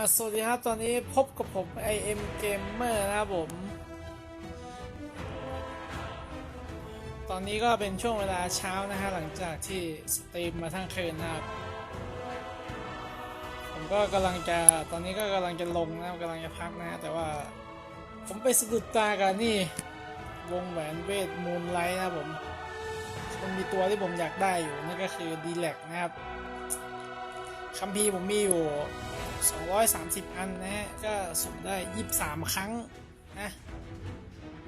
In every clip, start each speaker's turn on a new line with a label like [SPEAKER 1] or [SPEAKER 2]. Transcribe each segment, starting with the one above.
[SPEAKER 1] อะสวัสดีครับ ตอนนี้พบกับผม IM Gamer นะครับผม ตอนนี้ก็เป็นช่วงเวลาเช้านะฮะ หลังจากที่สตรีมมาทั้งคืนนะครับ ผมก็กำลังจะ ตอนนี้ก็กำลังจะลงนะครับกำลังจะพักนะ แต่ว่า ผมไปสะดุดตากันนี่ วงแหวนเวทมูนไลท์นะครับผม มันมีตัวที่ผมอยากได้อยู่ นั่นก็คือดีแลกนะครับคัมภีร์ผมมีอยู่ 230 อันนะฮะ ก็สุ่มได้ 23 ครั้งนะ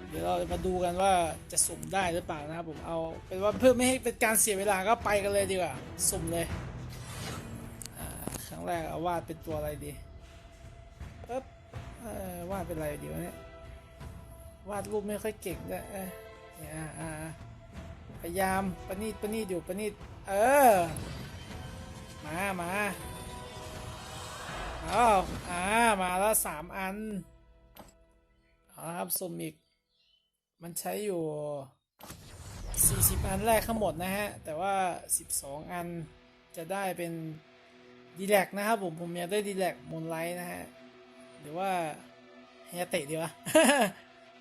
[SPEAKER 1] เดี๋ยวเรามาดูกันว่าจะสุ่มได้หรือเปล่านะครับผม เอาเป็นว่าเพื่อไม่ให้เป็นการเสียเวลาก็ไปกันเลยดีกว่า สุ่มเลย ครั้งแรกเอาวาดเป็นตัวอะไรดีปึ๊บเออวาดเป็นอะไรดีวะเนี่ย วาดรูปไม่ค่อยเก่งด้วยเนี่ยพยายามประณีตประณีตอยู่ประณีตเออ มามา อ้าวอ่ามาแล้วสามอันเอาละครับสุ่มอีก มันใช้อยู่ 40 อันแรกทั้งหมดนะฮะ แต่ว่า 12 อันจะได้เป็นดีแลกนะครับผม ผมอยากได้ดีแลกมูนไลท์นะฮะ หรือว่าเฮียเตะดีวะ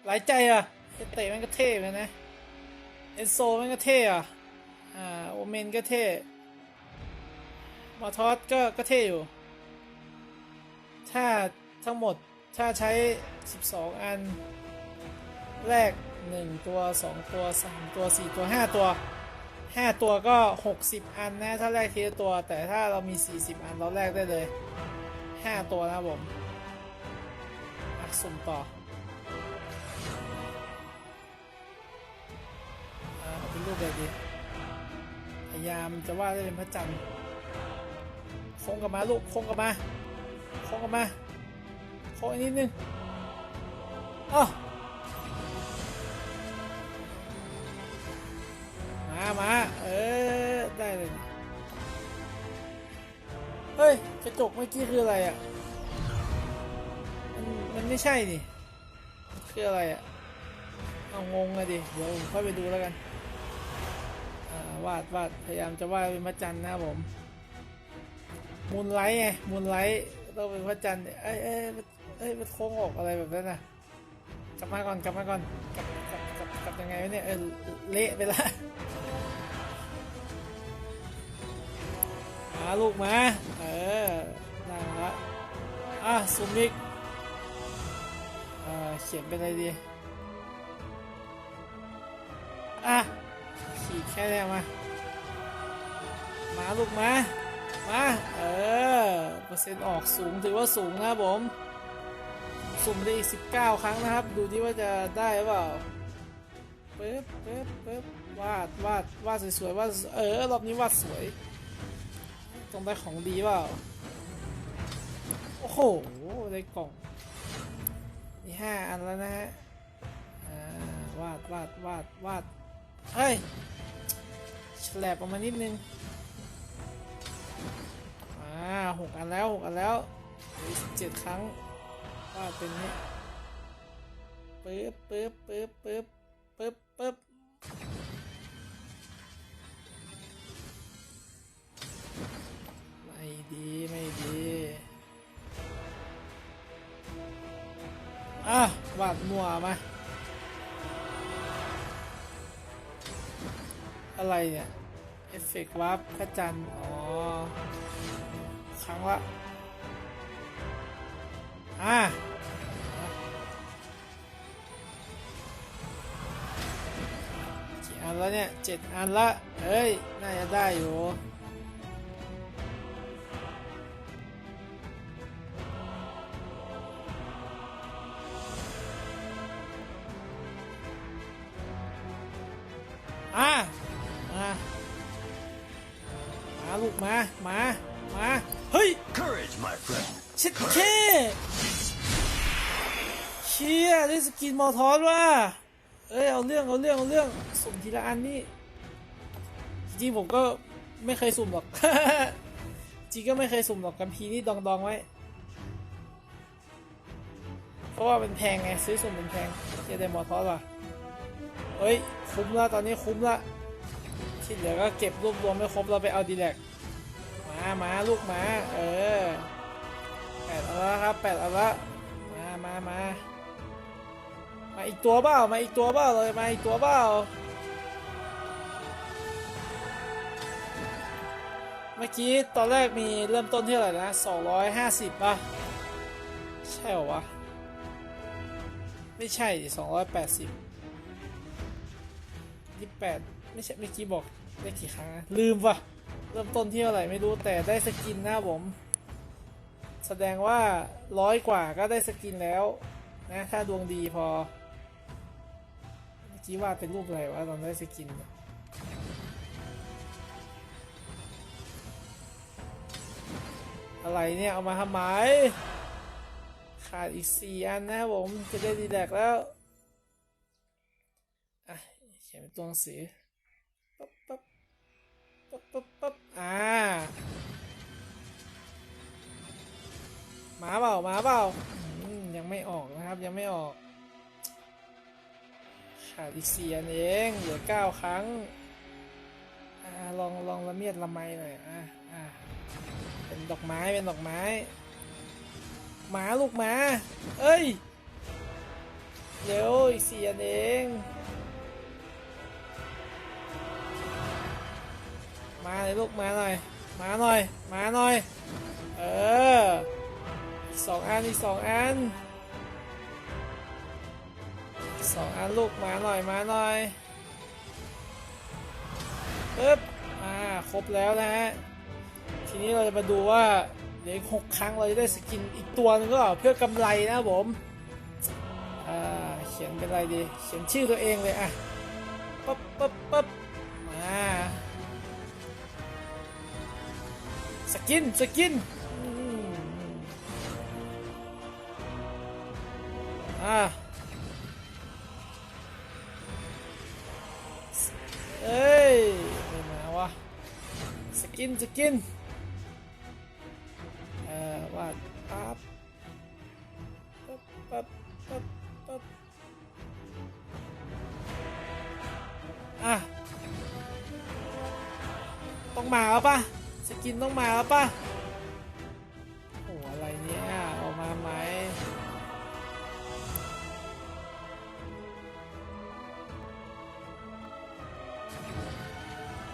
[SPEAKER 1] หลายใจอะเฮเตะมันก็เท่เหมือนกันนะ เอนโซมันก็เท่อะ อ่า โอเมนก็เท่ มาทอสก็ก็เท่อยู่ ถ้าทั้งหมดถ้าใช้ 12 อัน แรก 1 ตัว 2 ตัว 3 ตัว 4 ตัว 5 ตัว 5 ตัวก็ 60 อันนะ ถ้าแรกทีละตัว แต่ถ้าเรามี 40 อัน เราแรกได้เลย 5 ตัวนะผมอะสุ่มต่อเอาเป็นรูปอะไรดี พยายามจะวาดได้เป็นพระจันทร์โค้งกลับมาลูกโค้งกลับมา โค้งมาโค้งอีกนิดนึงอ้อมามาเออ ได้เลย เฮ้ย กระจกเมื่อกี้คืออะไรอะ มันมันไม่ใช่นี่คืออะไรอะ เอางงเลยดิ เดี๋ยวผมค่อยไปดูแล้วกันวาดวาดพยายามจะวาดเป็นพระจันทร์นะครับผมมูนไลท์ไงมูนไลท์ ต้องเป็นพระจันทร์เอ้ยเอ้ยเอ้ยมันโค้งออกอะไรแบบนั้นนะกลับมาก่อนกลับมาก่อนกลับกลับกลับกลับยังไงวะเนี่ยเออเละไปละมาลูกมาเออน่าละอะซูมอีกเอ่อเขียนเป็นอะไรดีอะขีดแค่เนี้ยมามาลูกมา มาเออเปอร์เซ็นต์ออกสูงถือว่าสูงนะครับผมสุ่มได้อีก 19 ครั้งนะครับ ดูดิว่าจะได้หรือเปล่าปึ๊บปึ๊บปึ๊บวาดวาดวาดสวยๆวาดเออรอบนี้วาดสวยต้องได้ของดีเปล่าโอ้โหได้กล่องมีห้าอันแล้วนะฮะวาดวาดวาดวาดเฮ้ยแฉลบออกมานิดนึงอ่า หกอันแล้วหกอันแล้วเจ็ดครั้งว่าเป็นนี้ปึ๊บปึ๊บปึ๊บปึ๊บปึ๊บปึ๊บไม่ดีไม่ดีอะวาดมัวมาอะไรเนี่ย เอฟเฟกต์วาร์ปพระจันทร์อ๋อ รั้งละอ่ากี่อันแล้วเนี่ยเจ็ดอันละเฮ้ย น่าจะได้อยู่อ่ามามาลูกมา มา
[SPEAKER 2] my friend.
[SPEAKER 1] ชิดเคเชี่ยได้สกินมอทอสว่ะเอ้ยเอาเรื่องเอาเรื่องเอาเรื่องสุ่มทีละอันนี่จริงผมก็ไม่เคยสุ่มหรอก จริงก็ไม่เคยสุ่มหรอกกัมพีนี่ดองดองไว้ เพราะว่าเป็นแพงไงซื้อสุ่มเป็นแพงเชี่ยได้มอทอสว่ะเฮ้ยคุ้มละตอนนี้คุ้มละที่เหลือก็เก็บรวบรวมไม่ครบเราไปเอาดีแลก มามาลูกมาเออแปดเอันละครับแปดเอันละมามามามาอีกตัวเปล่ามาอีกตัวเปล่าเลยมาอีกตัวเปล่าเมื่อกี้ตอนแรกมีเริ่มต้นที่เท่าไหร่นะ250ป่ะใช่หรอวะไม่ใช่สองร้อยแปดสิบยี่แปดไม่ใช่เมื่อกี้บอกได้กี่ครั้งนะลืมว่ะ เริ่มต้นที่เท่าไหร่ไม่รู้แต่ได้สกินน้าผม แสดงว่าร้อยกว่าก็ได้สกินแล้วนะถ้าดวงดีพอเมื่อกี้ว่าดเป็นรูปอะไรวะตอนได้สกินเนี่ยอะไรเนี่ยเอามาทำไมขาดอีกสี่อันนะครับผมจะได้ดีแลกแล้วอะเขียนเป็นตัวหนังสือปั๊บปั๊บปั๊บปั๊บปั๊บ อ่าหมาเปล่าหมาเปล่ายังไม่ออกนะครับยังไม่ออก ขาดอีกสี่อันเองเหลือเก้าครั้งอ่าลองลองละเมียดละไมหน่อยอะอะเป็นดอกไม้เป็นดอกไม้หมาลูกหมา เอ้ยเร็วอีกสี่อันเอง มาเลยลูกมาหน่อย มาหน่อย มาหน่อย เออสองอันอีกสองอันสองอันลูกมาหน่อยมาหน่อยปึ๊บอ่าครบแล้วนะฮะทีนี้เราจะมาดูว่าเดี๋ยวอีกหกครั้งเราจะได้สกินอีกตัวนึงก็เพื่อกำไรนะผมอ่าเขียนเป็นอะไรดี เขียนชื่อตัวเองเลยอะปั๊บปั๊บปั๊บมา สกิน สกินอ่าเอ้ยไม่มาวะสกิน สกิน เอ่อวาดปั๊บปั๊บปั๊บปั๊บปั๊บอะต้องมาแล้วปะ สกินต้องมาแล้วปะโอ้อะไรเนี่ยออกมาไหม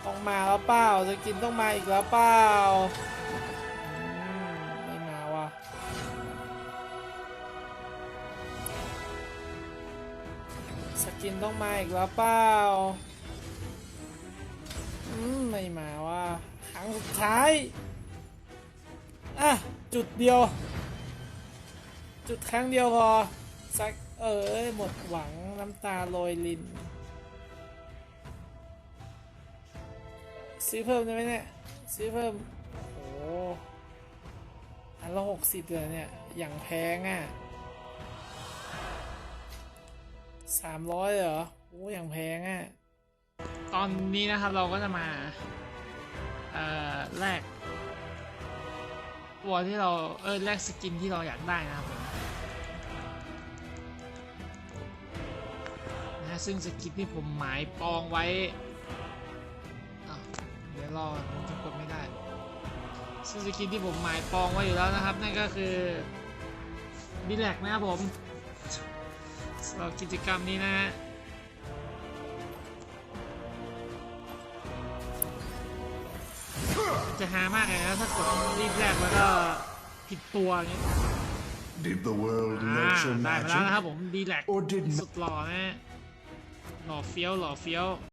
[SPEAKER 1] ต้องมาแล้วเปล่าสกินต้องมาอีกแล้วเปล่าไม่มาว่ะสกินต้องมาอีกแล้วเปล่าอืมไม่มาว่ะ งสุดท้าย อะ จุดเดียว จุดครั้งเดียวพอสักเออหมดหวังน้ำตาโรยลิน ซื้อเพิ่มได้ไหมเนี่ย ซื้อเพิ่ม โอ้โหอันละหกสิบเลยเนี่ย อย่างแพงอะสามร้อยเหรอ โอ้อย่างแพงอะ ตอนนี้นะครับเราก็จะมา เอ่อแลกตัวที่เราเออแลกสกินที่เราอยากได้นะครับผมนะซึ่งสกินที่ผมหมายปองไว้อ้าวเดี๋ยวรอผมจะกดไม่ได้ซึ่งสกินที่ผมหมายปองไว้อยู่แล้วนะครับ นั่นก็คือดีแลกนะครับผมสำหรับกิจกรรมนี้นะฮะ จะหามากเลยนะถ้ากดรีบแรกแล้วก็ผิดตัวอย่างเงี้ย
[SPEAKER 2] Did the world
[SPEAKER 1] อ่า
[SPEAKER 2] let you
[SPEAKER 1] ได้มาแล้ว
[SPEAKER 2] magic?
[SPEAKER 1] นะครับผมดีแลก
[SPEAKER 2] Or did
[SPEAKER 1] สุดหล่อนะฮะหล่อเฟี้ยวหล่อเฟี้ยว